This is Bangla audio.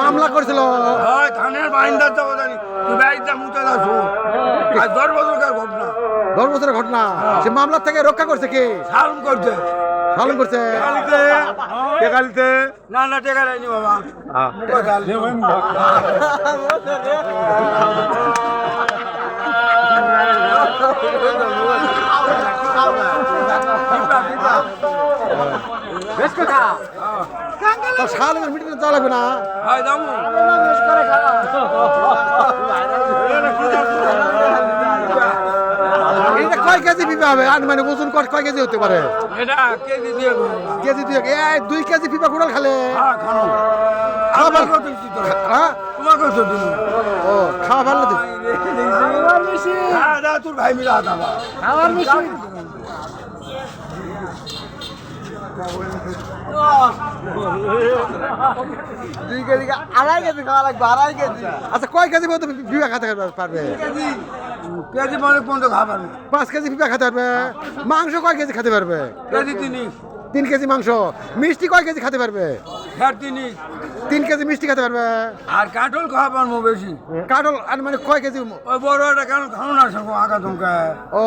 মামলা করেছিল। হয় থানের বাইন্দার তো জানি। মুতে দাসু। দশ বছরকার ঘটনা। দশ বছরের ঘটনা। সে মামলা থেকে রক্ষা করছে কে? সালম করছে। সালন করছে? কালিতে না না টেকা বাবা। মুখে গাল তো সালের মিটিং যাওয়া লাগবে না? হয় দামু এটা কয় কেজি পিপা হবে? আনুমানিক ওজন কয় কয় কেজি হতে পারে? এটা কেজি দিয়ে কেজি দুই এই দুই কেজি পিপা কুড়াল খালে। হ্যাঁ খানো খাওয়া ভালো কত দিচ্ছি তো হ্যাঁ? কত দিন ও হ্যাঁ তোর ভাই মিলা দাবা দুই কেজি আড়াই কেজি খাওয়া লাগবে, আড়াই কেজি। আচ্ছা কয় কেজি মতো বিভাগ খাতে পারবে? কেজি মানে পর্যন্ত খাবার না। পাঁচ কেজি পিপা খেতে পারবে? মাংস কয় কেজি খেতে পারবে? কেজি তিনিশ তিন কেজি মাংস। মিষ্টি কয় কেজি খেতে পারবে? ফের তিনিশ তিন কেজি মিষ্টি খেতে পারবে? আর কাঠল খাওয়া পারব বেশি। কাটল আর মানে কয় কেজি ওই বড় একটা কেন খাও না সঙ্গে আঁকা তোমাকে ও।